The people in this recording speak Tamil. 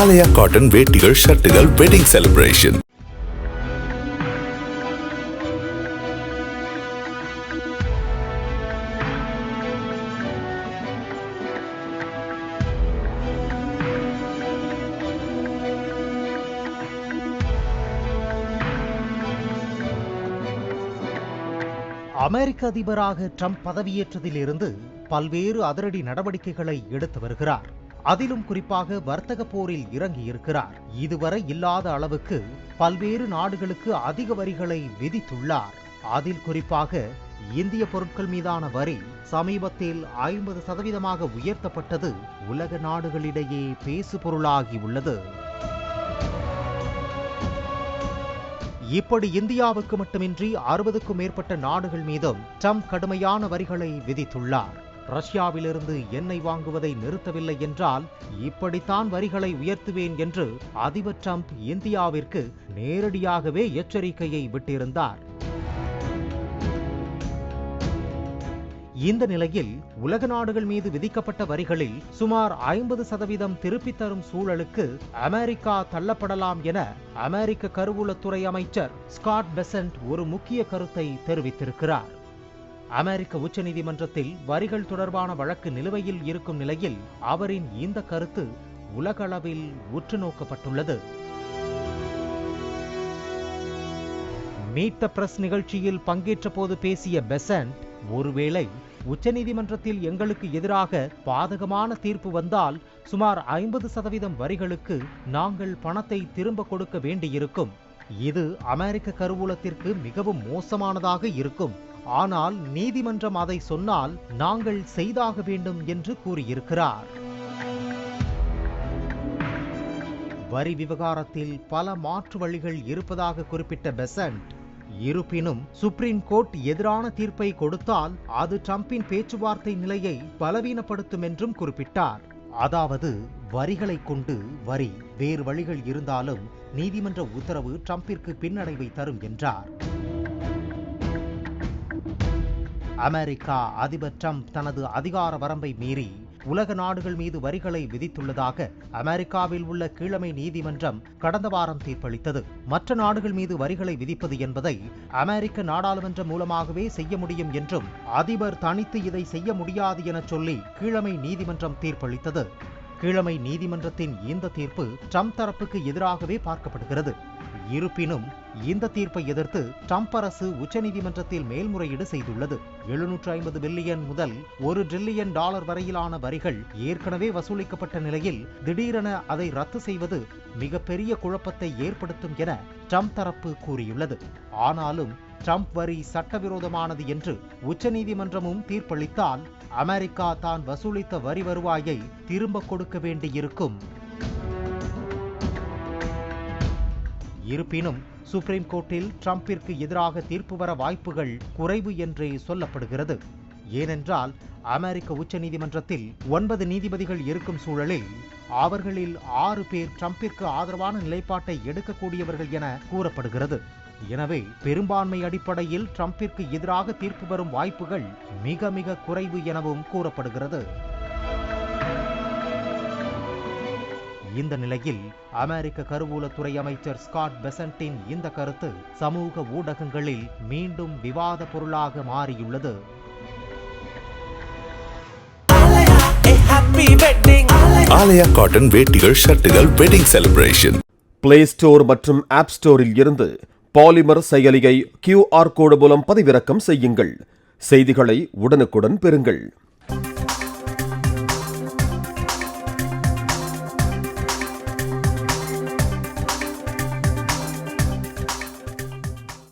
ஆலயா காட்டன் வேட்டிகள் ஷர்ட்டுகள் வெட்டிங் செலிப்ரேஷன் அமெரிக்க அதிபராக ட்ரம்ப் பதவியேற்றதிலிருந்து பல்வேறு அதிரடி நடவடிக்கைகளை எடுத்து வருகிறார். அதிலும் குறிப்பாக வர்த்தக போரில் இறங்கியிருக்கிறார். இதுவரை இல்லாத அளவுக்கு பல்வேறு நாடுகளுக்கு அதிக வரிகளை விதித்துள்ளார். அதில் குறிப்பாக இந்திய பொருட்கள் மீதான வரி சமீபத்தில் ஐம்பது சதவீதமாக உயர்த்தப்பட்டது. உலக நாடுகளிடையே பேசு பொருளாகி உள்ளது. இப்படி இந்தியாவுக்கு மட்டுமின்றி அறுபதுக்கும் மேற்பட்ட நாடுகள் மீதும் ட்ரம்ப் கடுமையான வரிகளை விதித்துள்ளார். ரஷ்யாவிலிருந்து எண்ணெய் வாங்குவதை நிறுத்தவில்லை என்றால் இப்படித்தான் வரிகளை உயர்த்துவேன் என்று அதிபர் டிரம்ப் இந்தியாவிற்கு நேரடியாகவே எச்சரிக்கையை விட்டிருந்தார். இந்த நிலையில் உலக நாடுகள் மீது விதிக்கப்பட்ட வரிகளில் சுமார் ஐம்பது சதவீதம் திருப்பித் தரும் சூழலுக்கு அமெரிக்கா தள்ளப்படலாம் என அமெரிக்க கருவூலத்துறை அமைச்சர் ஸ்காட் பெசன்ட் ஒரு முக்கிய கருத்தை தெரிவித்திருக்கிறார். அமெரிக்க உச்சநீதிமன்றத்தில் வரிகள் தொடர்பான வழக்கு நிலுவையில் இருக்கும் நிலையில் அவரின் இந்த கருத்து உலகளவில் உற்று நோக்கப்பட்டுள்ளது மீட் த பிரஸ் நிகழ்ச்சியில் பங்கேற்ற போது பேசிய பெசன்ட் ஒருவேளை உச்சநீதிமன்றத்தில் எங்களுக்கு எதிராக பாதகமான தீர்ப்பு வந்தால் சுமார் ஐம்பது சதவீதம் வரிகளுக்கு நாங்கள் பணத்தை திரும்ப கொடுக்க வேண்டியிருக்கும். இது அமெரிக்க கருவூலத்திற்கு மிகவும் மோசமானதாக இருக்கும். ஆனால் நீதிமன்றம் அதை சொன்னால் நாங்கள் செய்தாக வேண்டும் என்று கூறியிருக்கிறார். வரி விவகாரத்தில் பல மாற்று வழிகள் இருப்பதாக குறிப்பிட்ட பெசன்ட் இருப்பினும் சுப்ரீம் கோர்ட் எதிரான தீர்ப்பை கொடுத்தால் அது ட்ரம்பின் பேச்சுவார்த்தை நிலையை பலவீனப்படுத்தும் என்றும் குறிப்பிட்டார். அதாவது வரிகளை கொண்டு வரி வேறு வழிகள் இருந்தாலும் நீதிமன்ற உத்தரவு ட்ரம்பிற்கு பின்னடைவை தரும் என்றார். அமெரிக்கா அதிபர் ட்ரம்ப் தனது அதிகார வரம்பை மீறி உலக நாடுகள் மீது வரிகளை விதித்துள்ளதாக அமெரிக்காவில் உள்ள கீழமை நீதிமன்றம் கடந்த வாரம் தீர்ப்பளித்தது. மற்ற நாடுகள் மீது வரிகளை விதிப்பது என்பதை அமெரிக்க நாடாளுமன்றம் மூலமாகவே செய்ய முடியும் என்றும் அதிபர் தனித்து இதை செய்ய முடியாது என சொல்லி கீழமை நீதிமன்றம் தீர்ப்பளித்தது. கீழமை நீதிமன்றத்தின் இந்த தீர்ப்பு ட்ரம்ப் தரப்புக்கு எதிராகவே பார்க்கப்படுகிறது. இருப்பினும் இந்த தீர்ப்பை எதிர்த்து ட்ரம்ப் அரசு உச்சநீதிமன்றத்தில் மேல்முறையீடு செய்துள்ளது. எழுநூற்று ஐம்பது பில்லியன் முதல் ஒரு டிரில்லியன் டாலர் வரையிலான வரிகள் ஏற்கனவே வசூலிக்கப்பட்ட நிலையில் திடீரென அதை ரத்து செய்வது மிகப்பெரிய குழப்பத்தை ஏற்படுத்தும் என ட்ரம்ப் தரப்பு கூறியுள்ளது. ஆனாலும் ட்ரம்ப் வரி சட்டவிரோதமானது என்று உச்சநீதிமன்றமும் தீர்ப்பளித்தால் அமெரிக்கா தான் வசூலித்த வரி வருவாயை திரும்ப கொடுக்க வேண்டியிருக்கும். இருப்பினும் சுப்ரீம் கோர்ட்டில் ட்ரம்பிற்கு எதிராக தீர்ப்பு வர வாய்ப்புகள் குறைவு என்றே சொல்லப்படுகிறது. ஏனென்றால் அமெரிக்க உச்சநீதிமன்றத்தில் ஒன்பது நீதிபதிகள் இருக்கும் சூழலில் அவர்களில் ஆறு பேர் ட்ரம்பிற்கு ஆதரவான நிலைப்பாட்டை எடுக்கக்கூடியவர்கள் என கூறப்படுகிறது. எனவே பெரும்பான்மை அடிப்படையில் ட்ரம்பிற்கு எதிராக தீர்ப்பு வரும் வாய்ப்புகள் மிக மிக குறைவு எனவும் கூறப்படுகிறது. இந்த நிலையில் அமெரிக்க கருவூலத்துறை அமைச்சர் ஸ்காட் பெசன்டின் இந்த கருத்து சமூக ஊடகங்களில் மீண்டும் விவாத பொருளாக மாறியுள்ளது. ஆலயா காட்டன் வேட்டிகள் ஷர்ட்டுகள் வெட்டிங் செலிப்ரேஷன் பிளே ஸ்டோர் மற்றும் ஆப் ஸ்டோரில் இருந்து பாலிமர் செயலியை கியூஆர் கோடு மூலம் பதிவிறக்கம் செய்யுங்கள். செய்திகளை உடனுக்குடன் பெறுங்கள்.